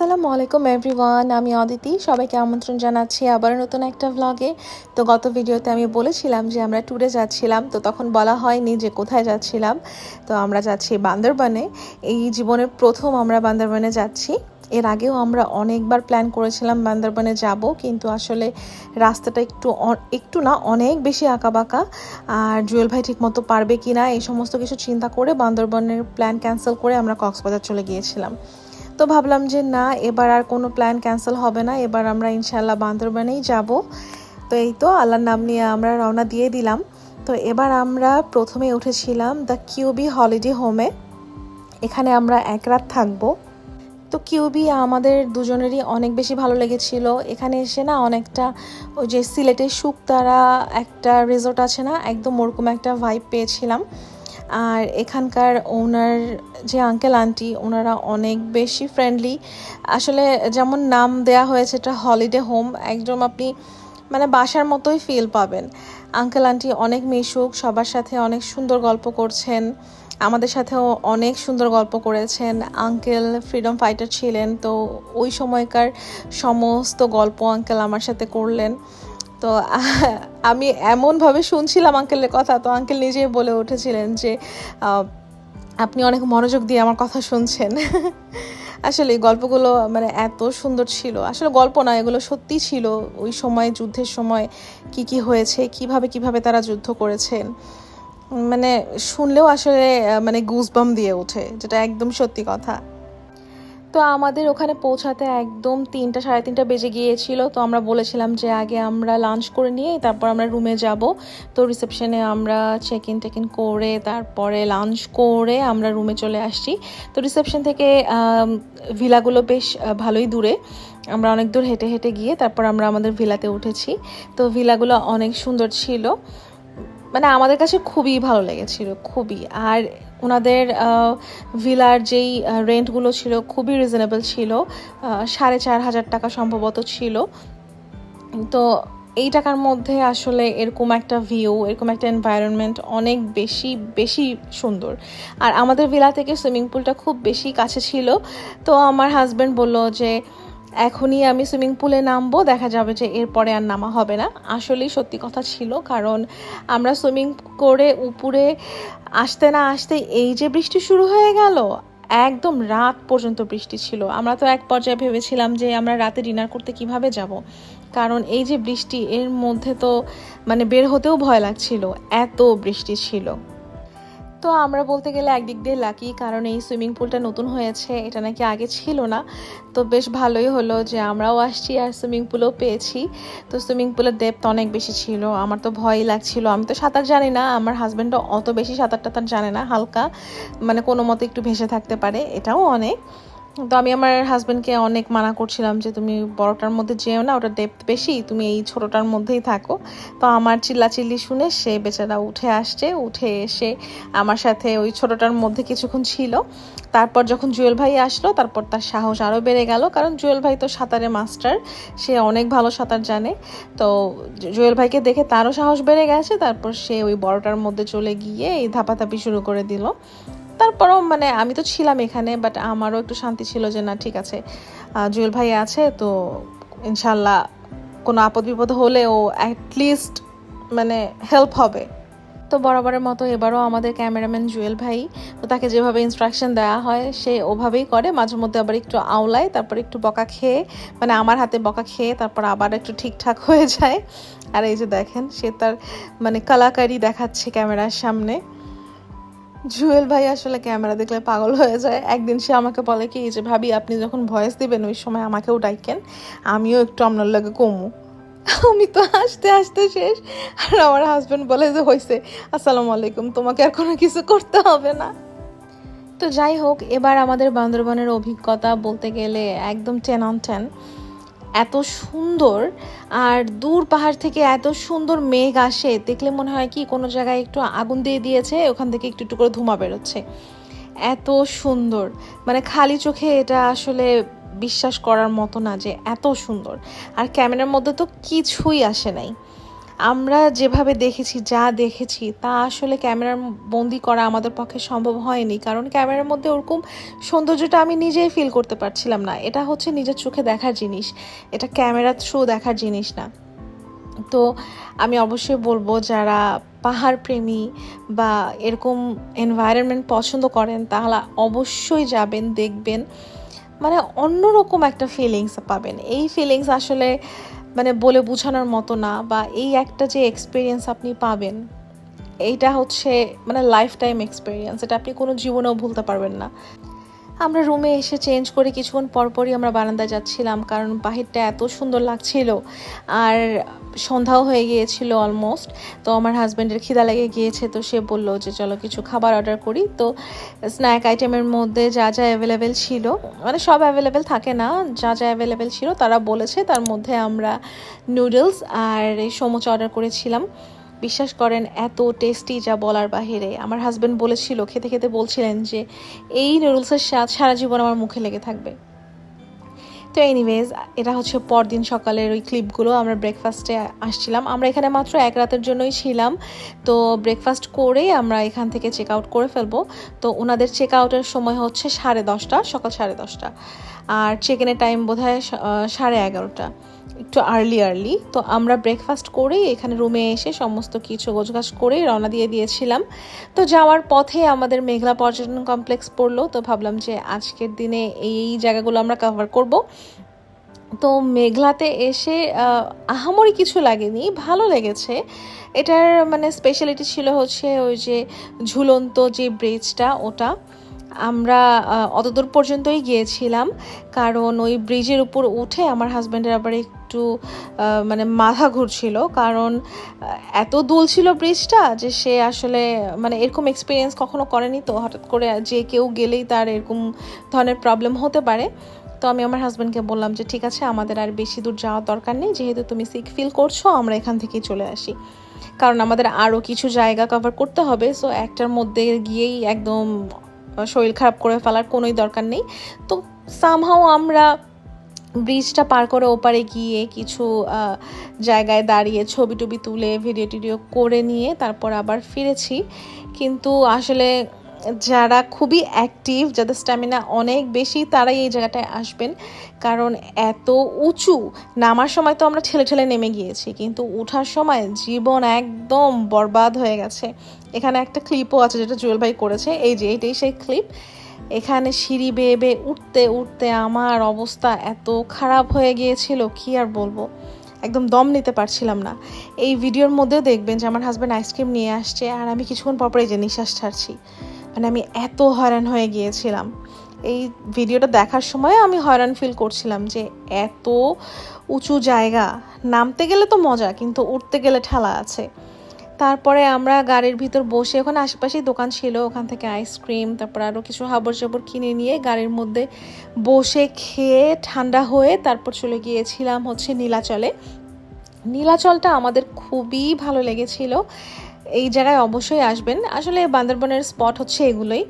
আসসালামু আলাইকুম এভরিওয়ান আমি অদিতি। সবাইকে আমন্ত্রণ জানাচ্ছি আবার নতুন একটা ভ্লগে তো গত ভিডিওতে আমি বলেছিলাম যে আমরা ট্যুরে যাচ্ছিলাম। তো তখন বলা হয়নি যে কোথায় যাচ্ছিলাম। তো আমরা যাচ্ছি বান্দরবানে। এই জীবনের প্রথম আমরা বান্দরবানে যাচ্ছি। এর আগেও আমরা অনেকবার প্ল্যান করেছিলাম বান্দরবানে যাব। কিন্তু আসলে রাস্তাটা একটু একটু না, অনেক বেশি আঁকাবাঁকা। আর জুয়েল ভাই ঠিকমতো পারবে কি না এই সমস্ত কিছু চিন্তা করে বান্দরবানের প্ল্যান ক্যান্সেল করে আমরা কক্সবাজার চলে গিয়েছিলাম। তো ভাবলাম যে না, এবার আর কোনো প্ল্যান ক্যান্সেল হবে না। এবার আমরা ইনশাল্লাহ বান্দরবানেই যাব। তো এই তো আল্লাহর নাম নিয়ে আমরা রওনা দিয়ে দিলাম। তো এবার আমরা প্রথমে উঠেছিলাম দ্য কিউবি হলিডে হোমে এখানে আমরা এক রাত থাকব। তো কিউবি আমাদের দুজনেরই অনেক বেশি ভালো লেগেছিল। এখানে এসে না অনেকটা ওই যে সিলেটের শুকতারা একটা রিসোর্ট আছে না, একদম ওরকম একটা ভাইব পেয়েছিলাম। আর এখানকার ওনার যে আঙ্কেল আন্টি ওনারা অনেক বেশি ফ্রেন্ডলি আসলে যেমন নাম দেয়া হয়েছে, এটা হলিডে হোম একদম আপনি মানে বাসার মতোই ফিল পাবেন। আঙ্কেল আন্টি অনেক মিশুক, সবার সাথে অনেক সুন্দর গল্প করছেন, আমাদের সাথেও অনেক সুন্দর গল্প করেছেন। আঙ্কেল ফ্রিডম ফাইটার ছিলেন, তো ওই সময়কার সমস্ত গল্প আঙ্কেল আমার সাথে করলেন। তো আমি এমনভাবে শুনছিলাম আঙ্কেলের কথা, তো আঙ্কেল নিজেই বলে উঠেছিলেন যে আপনি অনেক মনোযোগ দিয়ে আমার কথা শুনছেন। আসলে এই গল্পগুলো মানে এত সুন্দর ছিল। আসলে গল্প না, এগুলো সত্যি ছিল। ওই সময়, যুদ্ধের সময় কি কি হয়েছে, কীভাবে কীভাবে তারা যুদ্ধ করেছেন মানে শুনলেও আসলে মানে গুজবাম দিয়ে ওঠে, যেটা একদম সত্যি কথা। তো আমাদের ওখানে পৌঁছাতে একদম তিনটা, সাড়ে তিনটা বেজে গিয়েছিল। তো আমরা বলেছিলাম যে আগে আমরা লাঞ্চ করে নিয়ে তারপর আমরা রুমে যাব। তো রিসেপশনে আমরা চেক ইন টেক ইন করে তারপরে লাঞ্চ করে আমরা রুমে চলে আসছি। তো রিসেপশন থেকে ভিলাগুলো বেশ ভালোই দূরে। আমরা অনেক দূর হেঁটে হেঁটে গিয়ে তারপর আমরা আমাদের ভিলাতে উঠেছি। তো ভিলাগুলো অনেক সুন্দর ছিল। মানে আমাদের কাছে খুবই ভালো লেগেছিল, খুবই। আর ওনাদের ভিলার যেই রেন্টগুলো ছিল খুবই রিজনেবল ছিল সাড়ে চার হাজার টাকা সম্ভবত ছিল। তো এই টাকার মধ্যে আসলে এরকম একটা ভিউ এরকম একটা এনভায়রনমেন্ট অনেক বেশি বেশি সুন্দর। আর আমাদের ভিলা থেকে সুইমিং পুলটা খুব বেশি কাছে ছিল। তো আমার হাজব্যান্ড বলল যে এখনই আমি সুইমিং পুলে নামবো, দেখা যাবে যে এরপরে আর নামা হবে না। আসলেই সত্যি কথা ছিল, কারণ আমরা সুইমিং করে উপরে আসতে না আসতে এই যে বৃষ্টি শুরু হয়ে গেল, একদম রাত পর্যন্ত বৃষ্টি ছিল। আমরা তো এক পর্যায়ে ভেবেছিলাম যে আমরা রাতে ডিনার করতে কীভাবে যাব, কারণ এই যে বৃষ্টি এর মধ্যে তো মানে বের হতেও ভয় লাগছিল, এত বৃষ্টি ছিল। তো আমরা বলতে গেলে একদিক দিয়ে লাকি কারণ এই সুইমিং পুলটা নতুন হয়েছে, এটা নাকি আগে ছিল না। তো বেশ ভালোই হলো যে আমরাও আসছি আর সুইমিং পুলও পেয়েছি। তো সুইমিং পুলের ডেপথ অনেক বেশি ছিল, আমার তো ভয়ই লাগছিল। আমি তো সাঁতার জানি না, আমার হাজব্যান্ডও অত বেশি সাঁতার টাতার জানে না, হালকা মানে কোনো মতে একটু ভেসে থাকতে পারে, এটাও অনেক। তো আমি আমার হাজব্যান্ডকে অনেক মানা করছিলাম যে, তুমি বড়টার মধ্যে যেও না ওটা ডেপথ বেশি, তুমি এই ছোটোটার মধ্যেই থাকো। তো আমার চিল্লাচিল্লি শুনে সে বেচারা উঠে আসছে, উঠে এসে আমার সাথে ওই ছোটোটার মধ্যে কিছুক্ষণ ছিল। তারপর যখন জুয়েল ভাই আসলো, তারপর তার সাহস আরও বেড়ে গেল, কারণ জুয়েল ভাই তো সাঁতারে মাস্টার সে অনেক ভালো সাঁতার জানে। তো জুয়েল ভাইকে দেখে তারও সাহস বেড়ে গেছে, তারপর সে ওই বড়টার মধ্যে চলে গিয়ে এই ধাপাধাপি শুরু করে দিল। তারপরও মানে আমি তো ছিলাম এখানে বাট আমারও একটু শান্তি ছিল যে না, ঠিক আছে। জুয়েল ভাই আছে, তো ইনশাল্লাহ কোনো আপদ বিপদ হলে ও অ্যাটলিস্ট মানে হেল্প হবে। তো বরাবরের মতো এবারও আমাদের ক্যামেরাম্যান জুয়েল ভাই, তো তাকে যেভাবে ইনস্ট্রাকশন দেওয়া হয়, সে ওভাবেই করে। মাঝে মধ্যে আবার একটু আওলায়, তারপর একটু বকা খেয়ে মানে আমার হাতে বকা খেয়ে, তারপর আবার একটু ঠিকঠাক হয়ে যায়। আর এই যে দেখেন, সে তার মানে কলাকারি দেখাচ্ছে ক্যামেরার সামনে। জুয়েল ভাই আসলে ক্যামেরা দেখলে পাগল হয়ে যায়। একদিন সে আমাকে বলে কি যে ভাবি, আপনি যখন ভয়েস দিবেন, ওই সময় আমাকেও ডাইকেন, আমিও একটু আপনার লাগে কমু। আমি তো হাসতে হাসতে শেষ। আর আমার হাজব্যান্ড বলে যে হয়েছে আসসালামু আলাইকুম, তোমাকে আর কোনো কিছু করতে হবে না। তো যাই হোক, এবার আমাদের বান্দরবনের অভিজ্ঞতা বলতে গেলে একদম টেন অন টেন এত সুন্দর, আর দূর পাহাড় থেকে এত সুন্দর মেঘ আসে, দেখলে মনে হয় কি কোনো জায়গায় একটু আগুন দিয়ে দিয়েছে, ওখান থেকে একটু একটু করে ধোঁয়া বেরোচ্ছে। এত সুন্দর। মানে খালি চোখে এটা আসলে বিশ্বাস করার মতো না যে এত সুন্দর। আর ক্যামেরার মধ্যে তো কিছুই আসে নাই। আমরা যেভাবে দেখেছি, যা দেখেছি, তা আসলে ক্যামেরার বন্দি করা আমাদের পক্ষে সম্ভব হয়নি। কারণ ক্যামেরার মধ্যে ওরকম সৌন্দর্যটা আমি নিজেই ফিল করতে পারছিলাম না। এটা হচ্ছে নিজের চোখে দেখার জিনিস। এটা ক্যামেরা থ্রু দেখার জিনিস না। তো আমি অবশ্যই বলব, যারা পাহাড় প্রেমী বা এরকম এনভায়রনমেন্ট পছন্দ করেন, তাহলে অবশ্যই যাবেন, দেখবেন। মানে অন্যরকম একটা ফিলিংস পাবেন। এই ফিলিংস আসলে মানে বলে বোঝানোর মতো না, বা এই একটা যে এক্সপিরিয়েন্স আপনি পাবেন, এইটা হচ্ছে মানে লাইফ টাইম এক্সপিরিয়েন্স এটা আপনি কোনো জীবনেও ভুলতে পারবেন না। আমরা রুমে এসে চেঞ্জ করে কিছুক্ষণ পরপরই আমরা বারান্দায় যাচ্ছিলাম, কারণ বাহিরটা এত সুন্দর লাগছিল, আর সন্ধ্যাও হয়ে গিয়েছিল অলমোস্ট তো আমার হাজব্যান্ডের খিদা লেগে গিয়েছে, তো সে বলল যে, চলো কিছু খাবার অর্ডার করি। তো স্ন্যাক আইটেমের মধ্যে যা যা অ্যাভেলেবেল ছিল মানে সব অ্যাভেলেবেল থাকে না, যা যা অ্যাভেলেবেল ছিল তারা বলেছে। তার মধ্যে আমরা নুডলস আর এই সমোচা অর্ডার করেছিলাম। বিশ্বাস করেন, এত টেস্টি যা বলার বাহিরে। আমার হাজব্যান্ড বলেছিল, খেতে খেতে বলছিলেন যে, এই নুডলসের স্বাদ সারা জীবন আমার মুখে লেগে থাকবে। তো এনিওয়েজ এটা হচ্ছে পরদিন সকালের ওই ক্লিপগুলো আমরা ব্রেকফাস্টে আসছিলাম। আমরা এখানে মাত্র এক রাতের জন্যই ছিলাম। তো ব্রেকফাস্ট করে আমরা এখান থেকে চেক আউট করে ফেলব। তো ওনাদের চেক আউটের সময় হচ্ছে সাড়ে দশটা, সকাল সাড়ে দশটা। আর চেক ইনের টাইম বোধ হয় সাড়ে এগারোটা। একটু আর্লি আর্লি তো আমরা ব্রেকফাস্ট করেই এখানে রুমে এসে সমস্ত কিছু গোছগাছ করেই রওনা দিয়ে দিয়েছিলাম। তো যাওয়ার পথে আমাদের মেঘলা পর্যটন কমপ্লেক্স পড়ল। তো ভাবলাম যে আজকের দিনে এই জায়গাগুলো আমরা কভার করব। তো মেঘলাতে এসে আহামরি কিছু লাগেনি। ভালো লেগেছে। এটার মানে স্পেশালিটি ছিল হচ্ছে ওই যে ঝুলন্ত যে ব্রিজটা ওটা। আমরা অতদূর পর্যন্তই গিয়েছিলাম। কারণ ওই ব্রিজের উপর উঠে আমার হাজব্যান্ডের আবার একটু মানে মাথা ঘুরছিল। কারণ এত দুল ছিল ব্রিজটা যে সে আসলে মানে এরকম এক্সপিরিয়েন্স কখনো করেনি তো। হঠাৎ করে যে কেউ গেলেই তার এরকম ধরনের প্রবলেম হতে পারে। তো আমি আমার হাজব্যান্ডকে বললাম যে, ঠিক আছে, আমাদের আর বেশি দূর যাওয়ার দরকার নেই। যেহেতু তুমি সিক ফিল করছ, আমরা এখান থেকেই চলে আসি। কারণ আমাদের আরও কিছু জায়গা কভার করতে হবে। সো একটার মধ্যে গিয়েই একদম শরীর খারাপ করে ফেলার কোনোই দরকার নেই। তো সামহাও আমরা ব্রিজটা পার করে ওপারে গিয়ে কিছু জায়গায় দাঁড়িয়ে ছবি টবি তুলে ভিডিও টিডিও করে নিয়ে তারপর আবার ফিরেছি। কিন্তু আসলে যারা খুবই অ্যাক্টিভ যাদের স্ট্যামিনা অনেক বেশি, তারাই এই জায়গাটায় আসবেন। কারণ এত উঁচু, নামার সময় তো আমরা ঠেলে ঠেলে নেমে গিয়েছি, কিন্তু উঠার সময় জীবন একদম বরবাদ হয়ে গেছে। এখানে একটা ক্লিপও আছে যেটা জুয়েল ভাই করেছে, এই যে এটাই সেই ক্লিপ এখানে সিঁড়ি বেয়ে বেয়ে উঠতে উঠতে আমার অবস্থা এত খারাপ হয়ে গিয়েছিল, কি আর বলব? একদম দম নিতে পারছিলাম না। এই ভিডিওর মধ্যেও দেখবেন যে আমার হাজব্যান্ড আইসক্রিম নিয়ে আসছে আর আমি কিছুক্ষণ পর পরে যে নিঃশ্বাস ছাড়ছি। মানে আমি এত হয়রান হয়ে গিয়েছিলাম। এই ভিডিওটা দেখার সময় আমি হয়রান ফিল করছিলাম যে এত উঁচু জায়গা, নামতে গেলে তো মজা, কিন্তু উঠতে গেলে ঠেলা আছে। তারপরে আমরা গাড়ির ভিতর বসে, ওখানে আশেপাশেই দোকান ছিল, ওখান থেকে আইসক্রিম, তারপর আরও কিছু হাবড় চাবড় কিনে নিয়ে গাড়ির মধ্যে বসে খেয়ে ঠান্ডা হয়ে তারপর চলে গিয়েছিলাম হচ্ছে নীলাচলে। নীলাচলটা আমাদের খুবই ভালো লেগেছিল। এই জায়গায় অবশ্যই আসবেন। আসলে বান্দরবনের স্পট হচ্ছে এগুলোই।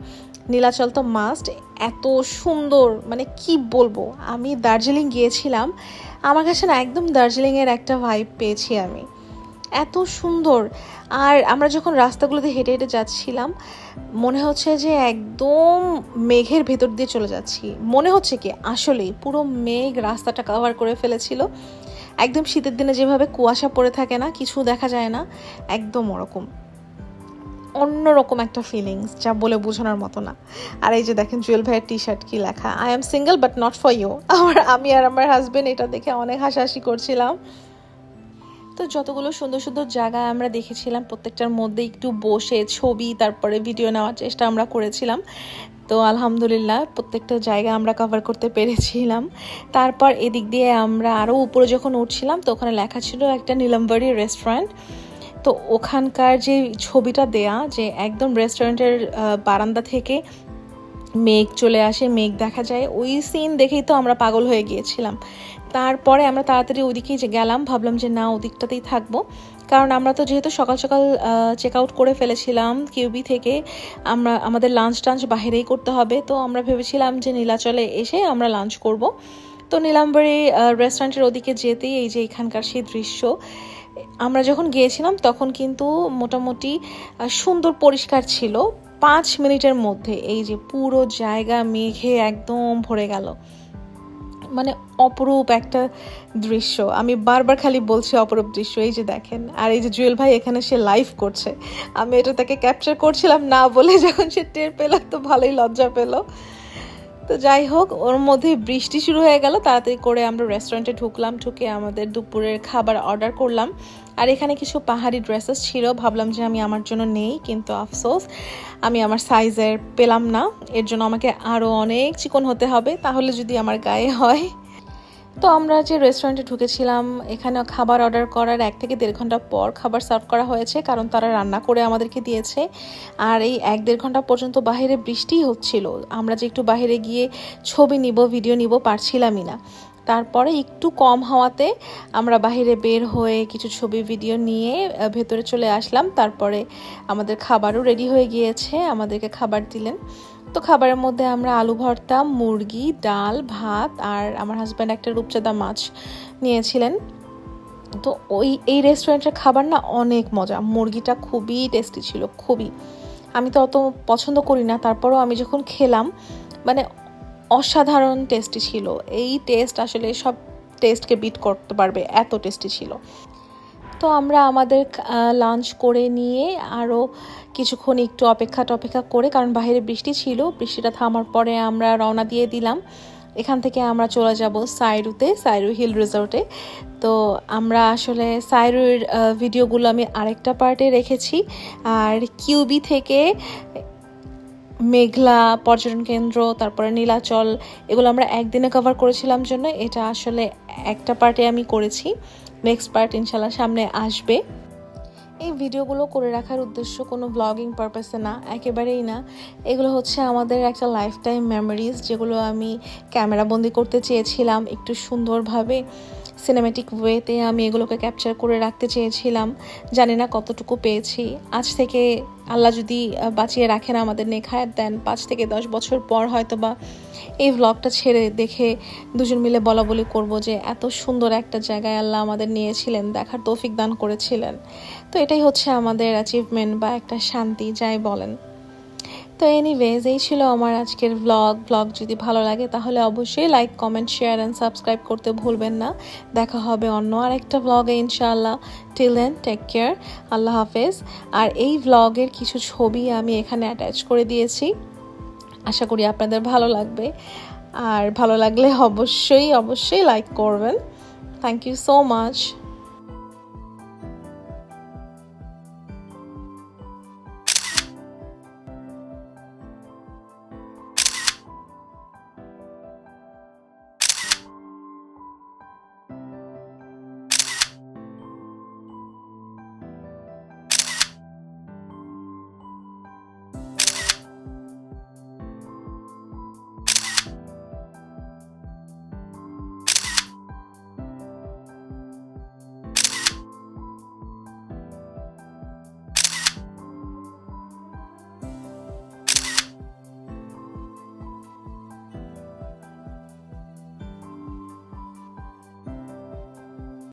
নীলাচল তো মাস্ট এত সুন্দর মানে কি বলব? আমি দার্জিলিং গিয়েছিলাম। আমার কাছে না একদম দার্জিলিংয়ের একটা ভাইব পেয়েছি আমি। এত সুন্দর। আর আমরা যখন রাস্তাগুলোতে হেঁটে হেঁটে যাচ্ছিলাম, মনে হচ্ছে যে একদম মেঘের ভেতর দিয়ে চলে যাচ্ছি। মনে হচ্ছে কি, আসলেই পুরো মেঘ রাস্তাটা কভার করে ফেলেছিল। একদম শীতের দিনে যেভাবে কুয়াশা পড়ে থাকে না, কিছু দেখা যায় না, একদম ওরকম। অন্যরকম একটা ফিলিংস যা বলে বোঝানোর মতো না। আর এই যে দেখেন, জুয়েল ভাইয়ের টি শার্ট কি লেখা I am single but not for you আমার, আমি আর আমার হাজব্যান্ড এটা দেখে অনেক হাসাহাসি করছিলাম। তো যতগুলো সুন্দর সুন্দর জায়গা আমরা দেখেছিলাম, প্রত্যেকটার মধ্যে একটু বসে ছবি, তারপরে ভিডিও নেওয়ার চেষ্টা আমরা করেছিলাম। তো আলহামদুলিল্লাহ, প্রত্যেকটা জায়গা আমরা কভার করতে পেরেছিলাম। তারপর এদিক দিয়ে আমরা আরও উপরে যখন উঠছিলাম, তো ওখানে লেখা ছিল একটা নীলমবাড়ি রেস্টুরেন্ট তো ওখানকার যে ছবিটা দেয়া, যে একদম রেস্টুরেন্টের বারান্দা থেকে মেঘ চলে আসে, মেঘ দেখা যায়। ওই সিন দেখেই তো আমরা পাগল হয়ে গিয়েছিলাম। তারপরে আমরা তাড়াতাড়ি ওদিকেই যে গেলাম, ভাবলাম যে না, ওদিকটাতেই থাকব। কারণ আমরা তো যেহেতু সকাল সকাল চেক আউট করে ফেলেছিলাম কিউবি থেকে, আমরা, আমাদের লাঞ্চ টাঞ্চ বাহিরেই করতে হবে। তো আমরা ভেবেছিলাম যে নীলাচলে এসে আমরা লাঞ্চ করব। তো নীলাম্বরী রেস্টুরেন্টের ওদিকে যেতেই এই যে এখানকার সেই দৃশ্য। আমরা যখন গিয়েছিলাম, তখন কিন্তু মোটামুটি সুন্দর পরিষ্কার ছিল। পাঁচ মিনিটের মধ্যে এই যে পুরো জায়গা মেঘে একদম ভরে গেল। মানে অপরূপ একটা দৃশ্য। আমি বারবার খালি বলছি অপরূপ দৃশ্য, এই যে দেখেন। আর এই যে জুয়েল ভাই এখানে সে লাইভ করছে। আমি এটা তাকে ক্যাপচার করছিলাম না বলে যখন সে টের পেল, তো ভালোই লজ্জা পেল। তো যাই হোক, ওর মধ্যে বৃষ্টি শুরু হয়ে গেল। তাড়াতাড়ি করে আমরা রেস্টুরেন্টে ঢুকলাম, ঢুকে আমাদের দুপুরের খাবার অর্ডার করলাম। আর এখানে কিছু পাহাড়ি ড্রেসেস ছিল, ভাবলাম যে আমি আমার জন্য নেই, কিন্তু আফসোস, আমি আমার সাইজের পেলাম না। এর জন্য আমাকে আরও অনেক চিকন হতে হবে। তাহলে যদি আমার গায়ে হয় তো আমরা যে রেস্টুরেন্টে ঢুকেছিলাম, এখানে খাবার অর্ডার করার এক থেকে দেড় ঘণ্টা পর খাবার সার্ভ করা হয়েছে, কারণ তারা রান্না করে আমাদেরকে দিয়েছে। আর এই এক দেড় ঘণ্টা পর্যন্ত বাইরে বৃষ্টিই হচ্ছিল। আমরা যে একটু বাইরে গিয়ে ছবি নিব ভিডিও নিব পারছিলামই না। তারপরে একটু কম হওয়াতে আমরা বাইরে বের হয়ে কিছু ছবি ভিডিও নিয়ে ভেতরে চলে আসলাম। তারপরে আমাদের খাবারও রেডি হয়ে গিয়েছে, আমাদেরকে খাবার দিলেন। তো খাবারের মধ্যে আমরা আলু ভর্তা, মুরগি, ডাল, ভাত আর আমার হাজব্যান্ড একটা রূপচাঁদা মাছ নিয়েছিলেন। তো ওই, এই রেস্টুরেন্টের খাবার না অনেক মজা। মুরগিটা খুবই টেস্টি ছিল, খুবই। আমি তো অত পছন্দ করি না, তারপরও আমি যখন খেলাম মানে অসাধারণ টেস্টি ছিল। এই টেস্ট আসলে সব টেস্টকে বিট করতে পারবে, এত টেস্টি ছিল। তো আমরা আমাদের লাঞ্চ করে নিয়ে আরও কিছুক্ষণ একটু অপেক্ষা টপেক্ষা করে, কারণ বাইরে বৃষ্টি ছিল, বৃষ্টিটা থামার পরে আমরা রওনা দিয়ে দিলাম। এখান থেকে আমরা চলে যাব সাইরুতে, সাইরু হিল রিসোর্টে। তো আমরা আসলে সাইরুর ভিডিওগুলো আমি আরেকটা পার্টে রেখেছি। আর কিউবি থেকে মেঘলা পর্যটন কেন্দ্র, তারপরে নীলাচল, এগুলো আমরা একদিনে কভার করেছিলাম জন্য, এটা আসলে একটা পার্টে আমি করেছি। নেক্সট পার্ট ইনশাল্লাহ সামনে আসবে। এই ভিডিওগুলো করে রাখার উদ্দেশ্য কোনো ব্লগিং পারপাসে না, একেবারেই না। এগুলো হচ্ছে আমাদের একটা লাইফ টাইম মেমোরিজ যেগুলো আমি ক্যামেরাবন্দি করতে চেয়েছিলাম একটু সুন্দরভাবে। সিনেমেটিক ওয়েতে আমি এগুলোকে ক্যাপচার করে রাখতে চেয়েছিলাম। জানি না কতটুকু পেয়েছি। আজ থেকে আল্লাহ যদি বাঁচিয়ে রাখেন আমাদের নেখায়াত দেন পাঁচ থেকে দশ বছর পর হয়তো বা এই ভ্লগটা ছেড়ে দেখে দুজন মিলে বলা বলি করব যে, এত সুন্দর একটা জায়গায় আল্লাহ আমাদের নিয়েছিলেন, দেখার তৌফিক দান করেছিলেন। তো এটাই হচ্ছে আমাদের অ্যাচিভমেন্ট বা একটা শান্তি, যাই বলেন। তো এনিওয়েজ এই ছিল আমার আজকের ভ্লগ ভ্লগ যদি ভালো লাগে তাহলে অবশ্যই like comment share and subscribe করতে ভুলবেন না। দেখা হবে অন্য আরেকটা ভ্লগে ইনশাআল্লাহ। টিল দেন টেক কেয়ার আল্লাহ হাফেজ। আর এই ভ্লগের কিছু ছবি আমি এখানে অ্যাটাচ করে দিয়েছি। আশা করি আপনাদের ভালো লাগবে। আর ভালো লাগলে অবশ্যই অবশ্যই লাইক করবেন। Thank you so much